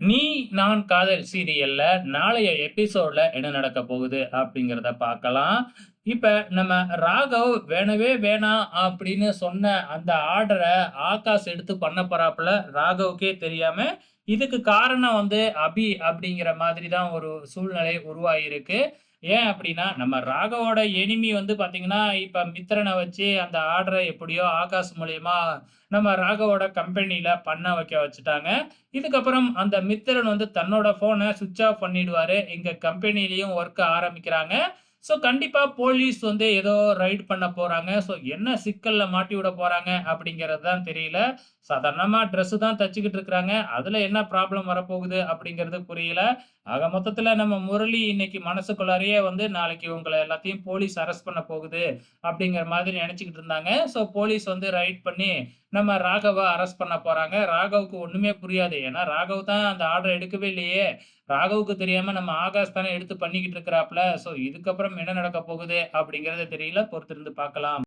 நீ நான் காதல் சீரியல்ல நாளைய எபிசோட்ல என்ன நடக்க போகுது அப்படிங்கிறத பார்க்கலாம். இப்ப நம்ம ராகவ் வேணவே வேணாம் அப்படின்னு சொன்ன அந்த ஆர்டரை ஆகாஷ் எடுத்து பண்ண போறாப்புல ராகவுக்கே தெரியாம, இதுக்கு காரணம் வந்து அபி அப்படிங்கிற மாதிரி தான் ஒரு சூழ்நிலை உருவாகியிருக்கு. ஏன் அப்படின்னா, நம்ம ராகவோட எனிமி வந்து பார்த்தீங்கன்னா, இப்ப மித்திரனை வச்சு அந்த ஆர்டரை எப்படியோ ஆகாஷ் மூலியமா நம்ம ராகவோட கம்பெனியில் பண்ண வைக்க வச்சுட்டாங்க. இதுக்கப்புறம் அந்த மித்திரன் வந்து தன்னோட ஃபோனை சுவிச் ஆஃப் பண்ணிடுவாரு. எங்க கம்பெனிலையும் ஒர்க் ஆரம்பிக்கிறாங்க. ஸோ கண்டிப்பாக போலீஸ் வந்து ஏதோ ரைட் பண்ண போகிறாங்க ஸோ என்ன சிக்கலில் மாட்டி விட போறாங்க அப்படிங்கிறது தான் தெரியல. சாதாரணமாக ட்ரெஸ்ஸு தான் தச்சுக்கிட்டு இருக்கிறாங்க. அதில் என்ன ப்ராப்ளம் வரப்போகுது அப்படிங்கிறது புரியல. ஆக மொத்தத்தில் நம்ம முரளி இன்னைக்கு மனசுக்குள்ளாரையே வந்து நாளைக்கு உங்களை எல்லாத்தையும் போலீஸ் அரெஸ்ட் பண்ண போகுது அப்படிங்கிற மாதிரி நினச்சிக்கிட்டு இருந்தாங்க. ஸோ போலீஸ் வந்து ரைட் பண்ணி நம்ம ராகவை அரெஸ்ட் பண்ண போறாங்க. ராகவுக்கு ஒன்றுமே புரியாது. ஏன்னா ராகவ் தான் அந்த ஆர்டர் எடுக்கவே இல்லையே! ராகவுக்கு தெரியாமல் நம்ம ஆகாஷ் தானே எடுத்து பண்ணிக்கிட்டு இருக்கிறாப்ல. ஸோ இதுக்கப்புறம் என்ன நடக்க போகுது அப்படிங்கறத தெரியல. பொறுத்திருந்து பார்க்கலாம்.